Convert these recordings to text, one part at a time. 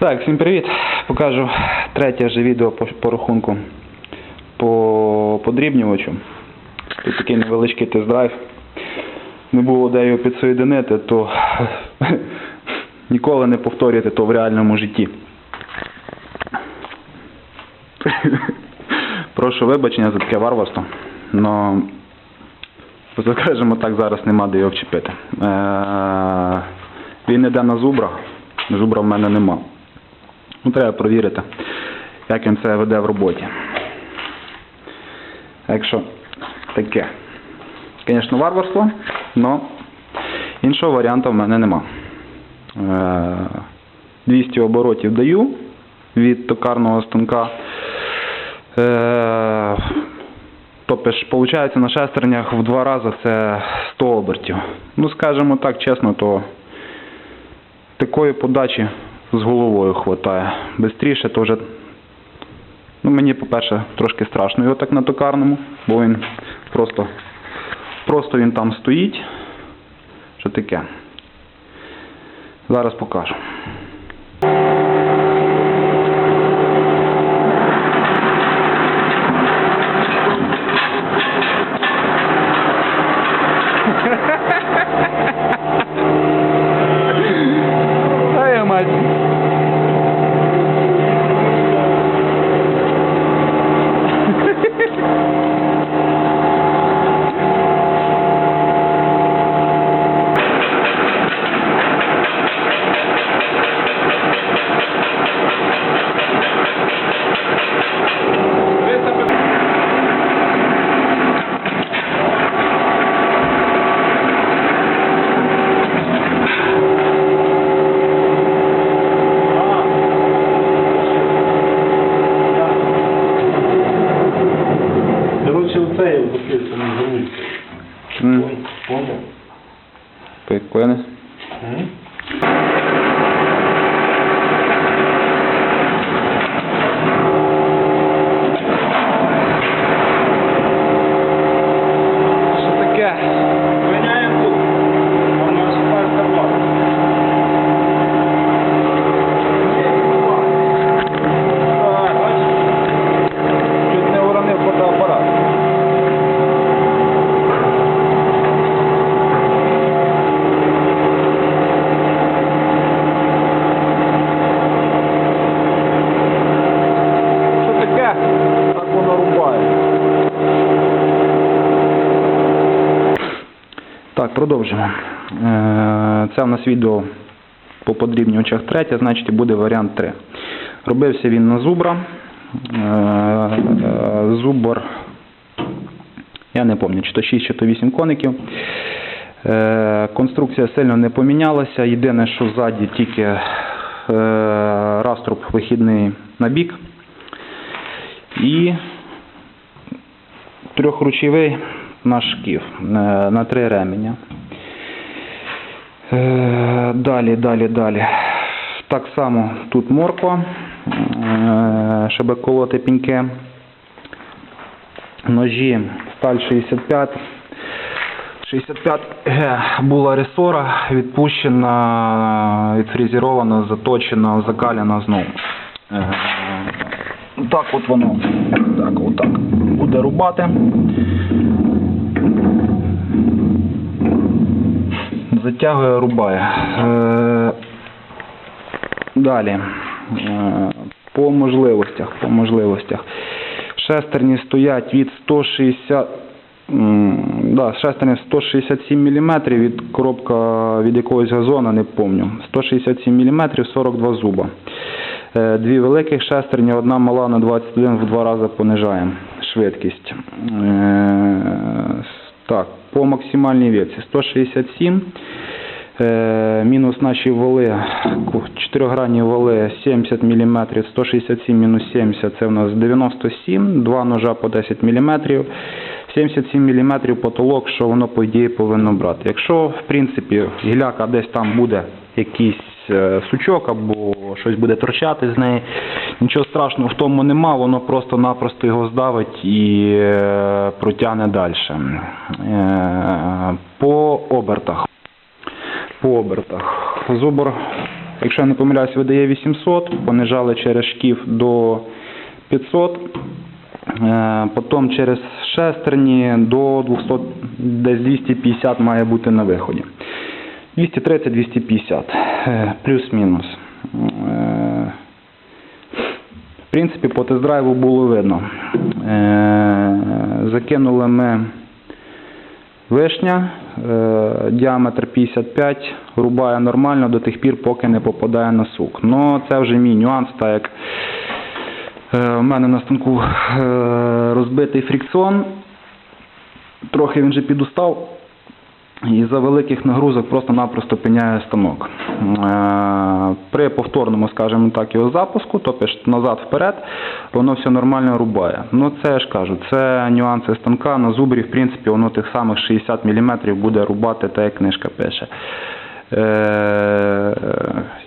Так, всім привіт. Покажу третє вже відео по, по рахунку по подрібнювачу. Тут такий невеличкий тест-драйв. Не було де його підсоєдинити, то ніколи не повторюйте то в реальному житті. Прошу вибачення за таке варварство, но скажімо так, зараз нема де його вчепити. Е, Він іде на зубра, зубра в мене нема. Ну, треба провірити, як він це веде в роботі. Так що таке. Звісно, варварство, але іншого варіанту в мене нема. Е, 200 оборотів даю від токарного станка. Е, Тобто виходить, на шестернях в два рази це 100 обертів. Ну, скажімо так, чесно, то такої подачі з головою хватає. Бистріше вже. Ну, мені, по-перше, трошки страшно його так на токарному, бо він просто, просто він там стоїть. Що таке? Зараз покажу. Ай, мать. Короче, оце я записую, не забудьте. М, Понял? Прикольно. М? Що таке? Звиняємо тут. Воно спалька влада. Чуть не уронив фотоапарат. Що таке? Так воно рубає. Так, продовжимо. Е, Це у нас відео по подрібнювачах третє, значить буде варіант 3. Робився він на зубра. Е, е, Зубр, я не пам'ятаю, чи то 6, чи то 8 коників. Конструкція сильно не помінялася. Єдине, що ззаді тільки раструб вихідний на бік. І трьохручовий на шків е, на три ременя. Е, Далі, далі, далі. Так само тут морква, е, щоб колоти піньки. Ножі сталь 65. 65 Г була ресора, відпущена, відфрезерована, заточена, закаляна знову. Е, Так от воно так, отак буде рубати. Затягує, рубає. Е, Далі. Е, По можливостях, по можливостях. Шестерні стоять від 160 м, да, шестерня 167 мм від коробка від якогось газона, не помню. 167 мм, 42 зуба. Е, Дві великих шестерні, одна мала на 21 в два рази понижаємо швидкість. Е, Так, по максимальній віці 167. Е, Мінус наші вали, чотиригранні вали 70 мм, 167 мінус 70 це у нас 97, два ножа по 10 мм, 77 мм потолок, що воно по ідеї повинно брати. Якщо в принципі гіляка десь там буде якийсь сучок або щось буде торчати з неї, нічого страшного в тому нема, воно просто-напросто його здавить і е, протягне далі. Е, По обертах по обертах. Зубр якщо я не помиляюсь, видає 800, понижали через шкіф до 500, е, потім через шестерні до 200, десь 250 має бути на виході. 230-250, е, плюс-мінус. Е, В принципі, по тест-драйву було видно. Е, Закинули ми вишня, е, діаметр 55, рубає нормально до тих пір, поки не попадає на сук. Ну, це вже мій нюанс, так як е, у мене на станку е, розбитий фрикціон, трохи він вже підустав. І за великих нагрузок просто-напросто пиняє станок. Е, При повторному, скажімо так, його запуску, тобто назад-вперед, воно все нормально рубає. Ну це ж кажу, це нюанси станка. На зубрі, в принципі, воно тих самих 60 мм буде рубати, так як книжка пише. Е,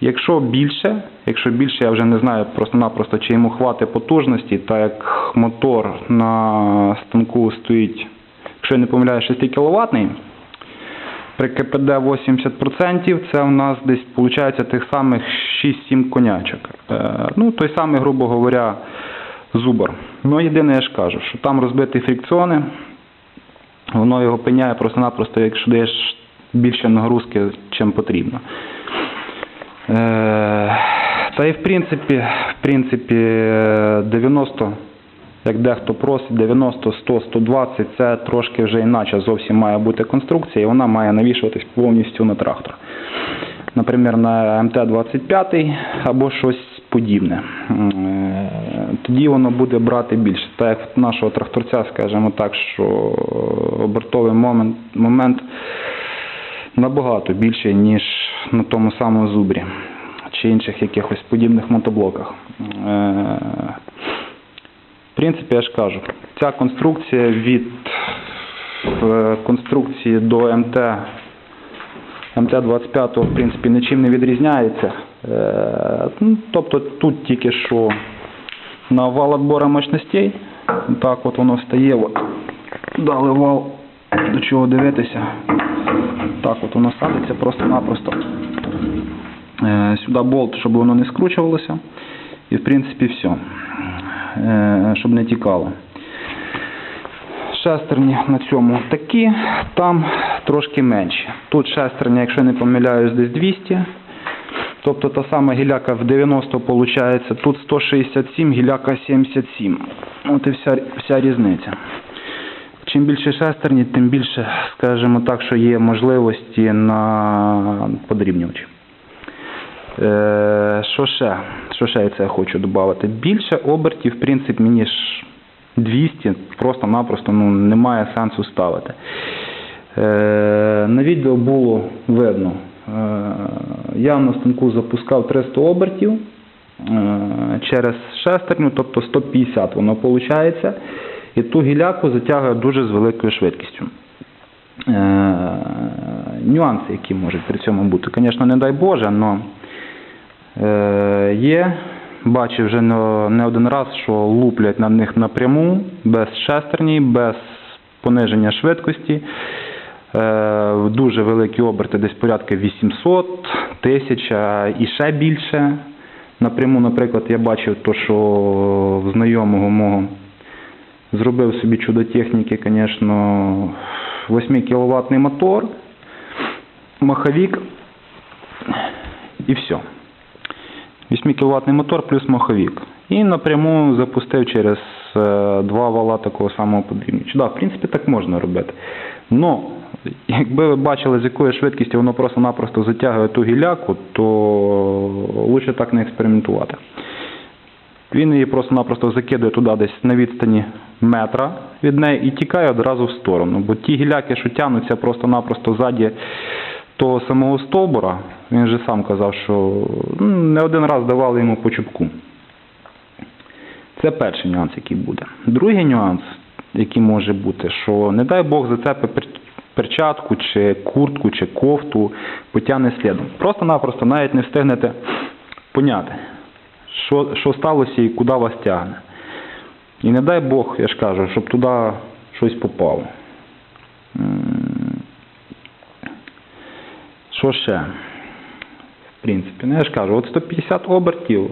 якщо більше, якщо більше, я вже не знаю просто-напросто, чи йому хватить потужності, так як мотор на станку стоїть, якщо я не помиляю, 6 кВт, при КПД 80% це у нас десь виходить тих самих 6-7 конячок. Е, ну, той самий, грубо говоря, зубр. Ну, єдине, я ж кажу, що там розбиті фрикціони, воно його пиняє просто-напросто, якщо даєш більше нагрузки, чим потрібно. Е, та і в принципі, в принципі, е, 90, як дехто просить, 90, 100, 120 це трошки вже іначе зовсім має бути конструкція, і вона має навішуватись повністю на трактор. Наприклад, на МТ-25 або щось подібне. Е, Тоді воно буде брати більше. Так як в нашого тракторця, скажімо так, що обертовий момент, момент набагато більший, ніж на тому самому зубрі чи інших якихось подібних мотоблоках. В принципі, я ж кажу, ця конструкція від е, конструкції до МТ МТ-25 в принципі нічим не відрізняється. Е, ну, Тобто тут тільки що на вал отбора мощностей, так от воно стає, дали вал, до чого дивитися. Так от воно садиться просто-напросто. Е, Сюди болт, щоб воно не скручувалося. І в принципі все. Е, Щоб не тікало. Шестерні на цьому такі, там трошки менші. Тут шестерня, якщо не помиляюсь, десь 200. Тобто та сама гіляка в 90 виходить, тут 167, гіляка 77. От і вся, вся різниця. Чим більше шестерні, тим більше, скажімо так, що є можливості на подрібнювачі. Е, що ще? Що ще я це хочу додати? Більше обертів, в принципі, мені ж 200 просто-напросто ну, немає сенсу ставити. Е, на відео було видно. Е, я на станку запускав 300 обертів через шестерню, тобто 150 воно виходить. І ту гіляку затягує дуже з великою швидкістю. Нюанси, які можуть при цьому бути. Звісно, не дай Боже, але є. Бачив вже не, один раз, що луплять на них напряму, без шестерні, без пониження швидкості. Е, дуже великі оберти, десь порядка 800, 1000 і ще більше. Напряму, наприклад, я бачив то, що знайомого мого зробив собі чудо техніки, звісно, 8 кВт мотор, маховик і все. 8 кВт мотор плюс маховик. І напряму запустив через е, два вала такого самого подрібнювача. Да, в принципі, так можна робити. Но, якби ви бачили, з якою швидкістю воно просто-напросто затягує ту гіляку, то лучше так не експериментувати. Він її просто-напросто закидує туди десь на відстані метра від неї і тікає одразу в сторону. Бо ті гіляки, що тягнуться просто-напросто ззаді того самого стовбура, він же сам казав, що ну, не один раз давали йому по чубку. Це перший нюанс, який буде. Другий нюанс, який може бути, що не дай Бог зацепи пер- перчатку, чи куртку, чи кофту, потягне слідом. Просто-напросто навіть не встигнете поняти, що, що сталося і куди вас тягне. І не дай Бог, я ж кажу, щоб туди щось попало. Що ще? В принципі, ну я ж кажу, от 150 обертів,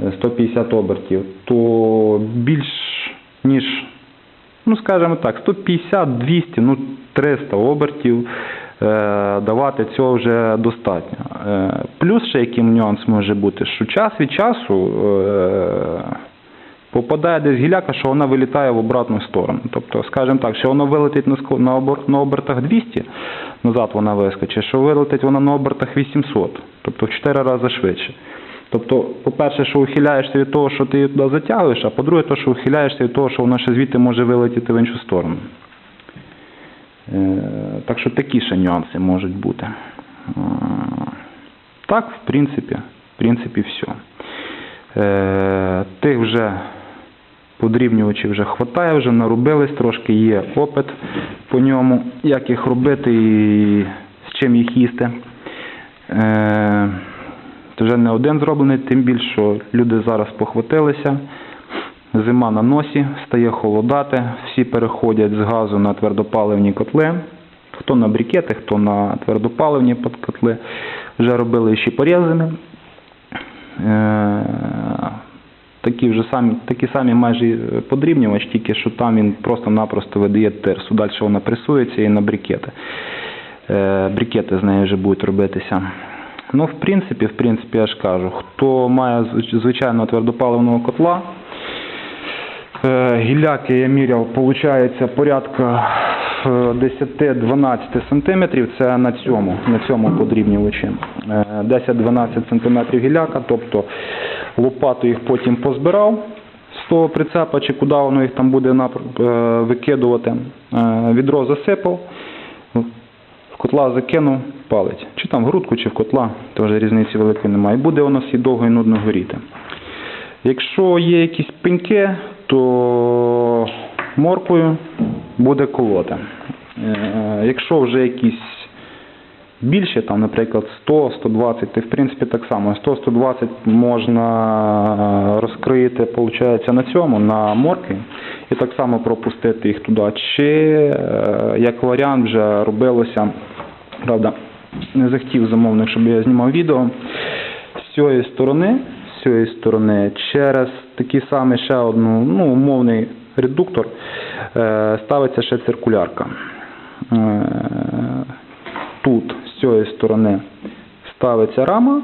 е, 150 обертів, то більш ніж, ну скажімо так, 150, 200, ну 300 обертів е, давати цього вже достатньо. Е, плюс ще який нюанс може бути, що час від часу е, попадає десь гіляка, що вона вилітає в обратну сторону. Тобто, скажімо так, що воно вилетить на, обертах 200, назад вона вискочить, що вилетить вона на обертах 800, тобто в 4 рази швидше. Тобто, по-перше, що ухиляєшся від того, що ти її туди затягуєш, а по-друге, то, що ухиляєшся від того, що вона ще звідти може вилетіти в іншу сторону. Е, так що такі ще нюанси можуть бути. Е, Так, в принципі, в принципі, все. Тих вже подрібнювачів вже хватає, вже нарубились, трошки є опит по ньому, як їх робити і з чим їх їсти. Е, це вже не один зроблений, тим більше, що люди зараз похватилися. Зима на носі, стає холодати, всі переходять з газу на твердопаливні котли. Хто на брикети, хто на твердопаливні подкотли. Вже робили ще порізами. Е, Такі вже самі, такі самі майже подрібнювач, тільки що там він просто-напросто видає тирсу. Далі вона пресується і на брикети. Е, брикети з нею вже будуть робитися. Ну, в принципі, в принципі, я ж кажу, хто має звич- звичайного твердопаливного котла, Е, Гіляки я міряв, виходить, порядка е, 10-12 сантиметрів. Це на цьому, на цьому подрібнювачі. Е, 10-12 сантиметрів гіляка, тобто лопату їх потім позбирав з того прицепа, чи куди воно їх там буде е, викидувати. Е, Відро засипав, в котла закинув, палить. Чи там в грудку, чи в котла, теж різниці великої немає. І буде воно всі довго і нудно горіти. Якщо є якісь пеньки, то морквою буде колоти. Е, Якщо вже якісь більше, там, наприклад, 100-120, то в принципі так само. 100-120 можна розкрити, виходить, на цьому, на моркві, і так само пропустити їх туди. Чи е, як варіант вже робилося, правда, не захотів замовник, щоб я знімав відео з цієї сторони, з цієї сторони, через такий самий ще одну, ну, умовний редуктор, е, ставиться ще циркулярка. Е, Тут, цієї сторони, ставиться рама,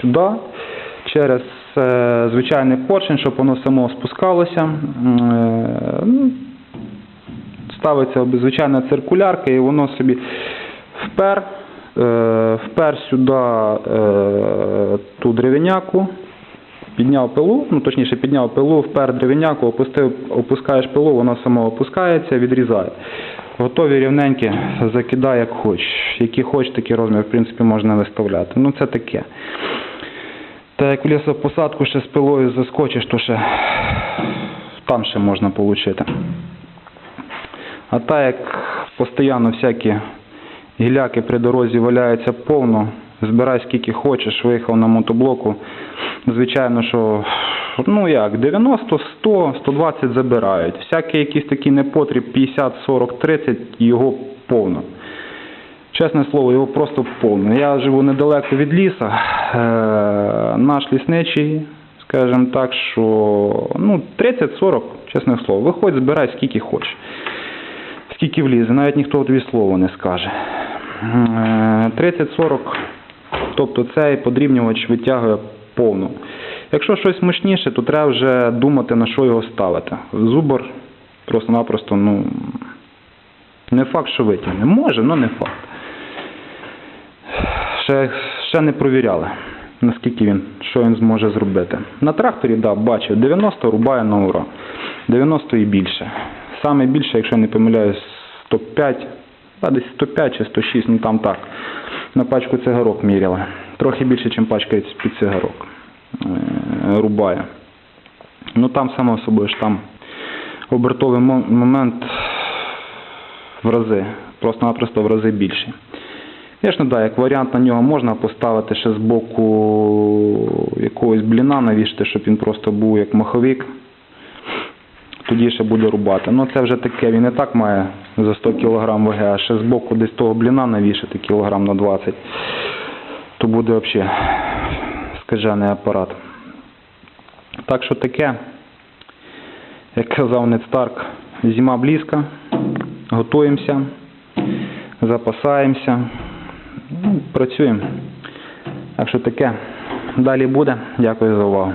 сюди, через е, звичайний поршень, щоб воно само спускалося. Е, ну, ставиться звичайна циркулярка і воно собі впер, е, впер сюди ту дерев'яняку, підняв пилу, ну точніше підняв пилу, впер опустив, опускаєш пилу, воно само опускається, відрізає. Готові рівненькі, закидай як хочеш. Які хочеш, такі розмір, в принципі, можна виставляти. Ну це таке. Та як в лісопосадку ще з пилою заскочиш, то ще там ще можна отримати. А так як постійно всякі гіляки при дорозі валяються повно, збирай скільки хочеш, виїхав на мотоблоку. Звичайно, що ну як, 90, 100, 120 забирають. Всякий якийсь такий непотріб 50, 40, 30, його повно. Чесне слово, його просто повно. Я живу недалеко від ліса. Е, наш лісничий, скажімо так, що ну, 30-40, чесне слово, виходь, збирай скільки хочеш. Скільки влізе, навіть ніхто тобі слова не скаже. Е, 30-40, тобто цей подрібнювач витягує повну. Якщо щось мощніше, то треба вже думати, на що його ставити. Зубор просто-напросто, ну, не факт, що витягне. Може, але не факт. Ще, ще не провіряли, наскільки він, що він зможе зробити. На тракторі, да, бачив, 90 рубає на ура. 90 і більше. Саме більше, якщо я не помиляюсь, 105, да, десь 105 чи 106, ну там так. На пачку цигарок міряли. Трохи більше, ніж пачка під цигарок. Е, рубає. Ну там само собою ж там обертовий момент в рази, просто-напросто в рази більший. Звісно, да, як варіант на нього можна поставити ще з боку якогось бліна навішати, щоб він просто був як маховик. Тоді ще буде рубати. Ну це вже таке, він і так має за 100 кг ваги, а ще з боку десь того бліна навішати кілограм на 20. то буде взагалі скажений апарат. Так що таке, як казав Нед Старк, зима близька, готуємося, запасаємося, ну, працюємо. Так що таке. Далі буде. Дякую за увагу.